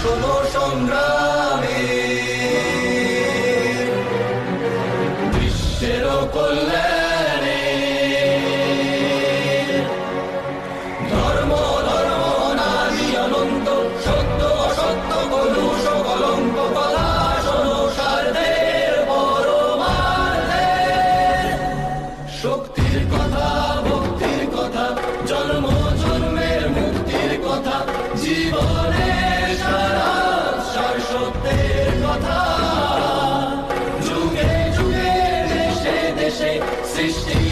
শোনো সংগ্রামী। বিশ্বের কল্যাণে fish